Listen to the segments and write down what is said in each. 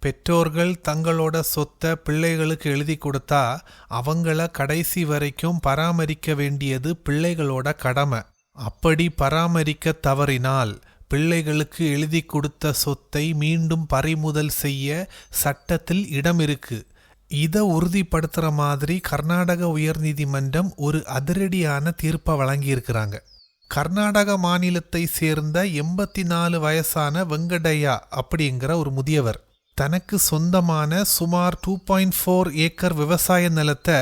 பெற்றோர்கள் தங்களோட சொத்தை பிள்ளைகளுக்கு எழுதி கொடுத்தா அவங்கள கடைசி வரைக்கும் பராமரிக்க வேண்டியது பிள்ளைகளோட கடமை. அப்படி பராமரிக்க தவறினால் பிள்ளைகளுக்கு எழுதி கொடுத்த சொத்தை மீண்டும் பறிமுதல் செய்ய சட்டத்தில் இடம் இருக்கு இதை உறுதிப்படுத்துற மாதிரி கர்நாடக உயர்நீதிமன்றம் ஒரு அதிரடியான தீர்ப்பை வழங்கியிருக்கிறாங்க. கர்நாடக மாநிலத்தை சேர்ந்த எண்பத்தி நாலு வயசான வெங்கடையா அப்படிங்கிற ஒரு முதியவர். தனக்கு சொந்தமான சுமார் டூ பாயிண்ட் ஃபோர் ஏக்கர் விவசாய நிலத்தை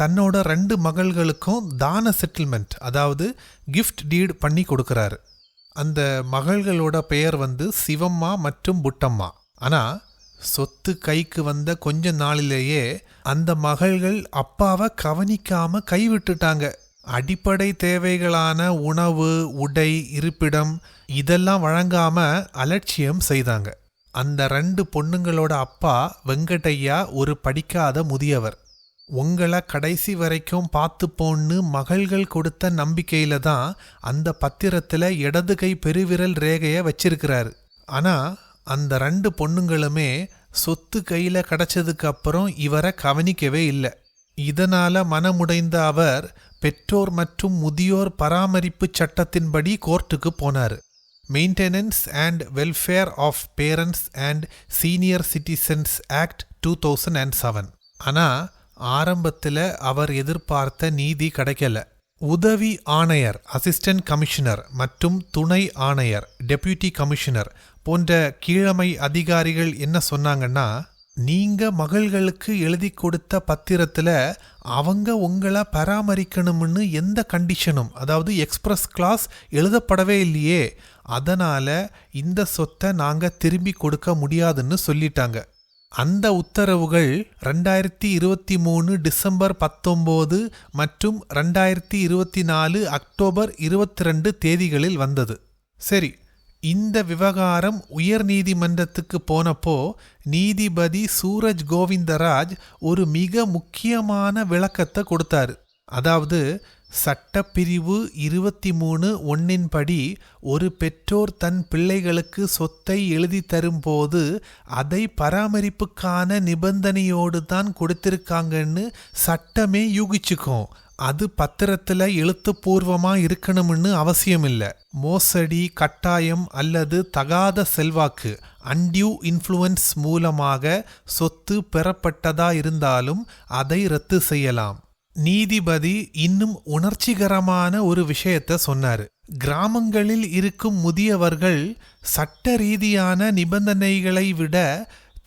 தன்னோட ரெண்டு மகள்களுக்கும் தான செட்டில்மெண்ட் அதாவது கிஃப்ட் டீட் பண்ணி கொடுக்குறாரு. அந்த மகள்களோட பெயர் வந்து சிவம்மா மற்றும் புட்டம்மா. ஆனால் சொத்து கைக்கு வந்த கொஞ்ச நாளிலேயே அந்த மகள்கள் அப்பாவை கவனிக்காம கைவிட்டுட்டாங்க. அடிப்படை தேவைகளான உணவு உடை இருப்பிடம் இதெல்லாம் வழங்காம அலட்சியம் செய்தாங்க. அந்த ரெண்டு பொண்ணுங்களோட அப்பா வெங்கடையா ஒரு படிக்காத முதியவர். உங்களை கடைசி வரைக்கும் பார்த்துப்போன்னு மகள்கள் கொடுத்த நம்பிக்கையில தான் அந்த பத்திரத்துல இடது கை பெருவிரல் ரேகைய வச்சிருக்கிறாரு. ஆனா அந்த ரெண்டு பொண்ணுங்களுமே சொத்து கையில கிடச்சதுக்கு அப்புறம் இவரை கவனிக்கவே இல்லை. இதனால மனமுடைந்த அவர் பெற்றோர் மற்றும் முதியோர் பராமரிப்பு சட்டத்தின்படி கோர்ட்டுக்கு போனார். Maintenance and welfare of parents and senior citizens act two thousand and seven ஆனால் ஆரம்பத்தில் அவர் எதிர்பார்த்த நீதி கிடைக்கல. உதவி ஆணையர் அசிஸ்டன்ட் கமிஷனர் மற்றும் துணை ஆணையர் டெப்யூட்டி கமிஷனர் போன்ற கீழமை அதிகாரிகள் என்ன சொன்னாங்கன்னா நீங்க மகள்களுக்கு எழுதி கொடுத்த பத்திரத்துல அவங்க உங்களை பராமரிக்கணும்னு எந்த கண்டிஷனும் அதாவது எக்ஸ்பிரஸ் கிளாஸ் எழுதப்படவே இல்லையே அதனால இந்த சொத்தை நாங்க திரும்பி கொடுக்க முடியாதுன்னு சொல்லிட்டாங்க. அந்த உத்தரவுகள் ரெண்டாயிரத்தி இருபத்தி மூணு டிசம்பர் பத்தொம்போது மற்றும் ரெண்டாயிரத்தி இருபத்தி நாலு அக்டோபர் இருபத்தி ரெண்டு தேதிகளில் வந்தது. சரி இந்த விவகாரம் உயர் நீதிமன்றத்துக்கு போனப்போ நீதிபதி சூரஜ் கோவிந்தராஜ் ஒரு மிக முக்கியமான விளக்கத்தை கொடுத்தாரு. அதாவது சட்டப்பிரிவு இருபத்தி மூணு ஒன்னின்படி ஒரு பெற்றோர் தன் பிள்ளைகளுக்கு சொத்தை எழுதி தரும்போது அதை பராமரிப்புக்கான நிபந்தனையோடு தான் கொடுத்திருக்காங்கன்னு சட்டமே யூகிச்சுக்கும். அது பத்திரத்தில் எழுத்துப்பூர்வமாக இருக்கணும்னு அவசியம் இல்லை மோசடி கட்டாயம் அல்லது தகாத செல்வாக்கு அன்டியூ இன்ஃப்ளூயன்ஸ் மூலமாக சொத்து பெறப்பட்டதா இருந்தாலும் அதை ரத்து செய்யலாம். நீதிபதி இன்னும் உணர்ச்சிகரமான ஒரு விஷயத்த சொன்னார். கிராமங்களில் இருக்கும் முதியவர்கள் சட்ட ரீதியான நிபந்தனைகளை விட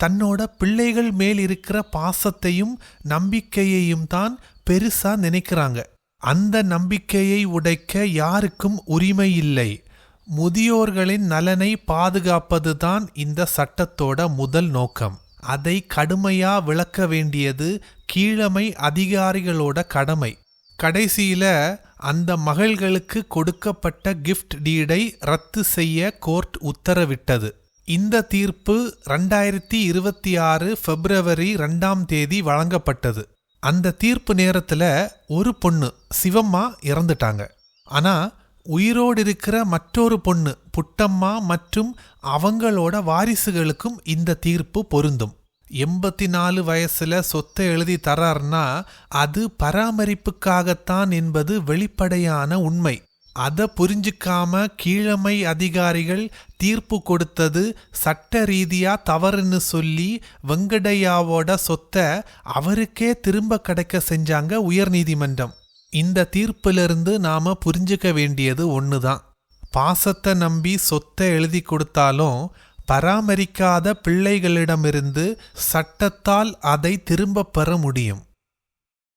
தன்னோட பிள்ளைகள் மேல் இருக்கிற பாசத்தையும் நம்பிக்கையையும் தான் பெருசா நினைக்கிறாங்க. அந்த நம்பிக்கையை உடைக்க யாருக்கும் உரிமை இல்லை. முதியோர்களின் நலனை பாதுகாப்பதுதான் இந்த சட்டத்தோட முதல் நோக்கம். அதை கடுமையா விளக்க வேண்டியது கீழமை அதிகாரிகளோட கடமை. கடைசியில அந்த மகள்களுக்கு கொடுக்கப்பட்ட கிஃப்ட் டீடை ரத்து செய்ய கோர்ட் உத்தரவிட்டது. இந்த தீர்ப்பு ரெண்டாயிரத்தி இருபத்தி ஆறு பிப்ரவரி ரெண்டாம் தேதி வழங்கப்பட்டது. அந்த தீர்ப்பு நேரத்துல ஒரு பொண்ணு சிவம்மா இறந்துட்டாங்க. ஆனா உயிரோடு இருக்கிற மற்றொரு பொண்ணு புட்டம்மா மற்றும் அவங்களோட வாரிசுகளுக்கும் இந்த தீர்ப்பு பொருந்தும். எண்பத்தி நாலு வயசுல சொத்தை எழுதி தரார்னா அது பராமரிப்புக்காகத்தான் என்பது வெளிப்படையான உண்மை. அதை புரிஞ்சுக்காம கீழமை அதிகாரிகள் தீர்ப்பு கொடுத்தது சட்ட ரீதியாக தவறுன்னு சொல்லி வெங்கடையாவோட சொத்தை அவருக்கே திரும்ப கிடைக்க செஞ்சாங்க உயர்நீதிமன்றம் இந்த தீர்ப்பிலிருந்து நாம புரிஞ்சுக்க வேண்டியது ஒண்ணுதான். பாசத்தை நம்பி சொத்தை எழுதி கொடுத்தாலும் பராமரிக்காத பிள்ளைகளிடமிருந்து சட்டத்தால் அதை திரும்ப பெற முடியும்.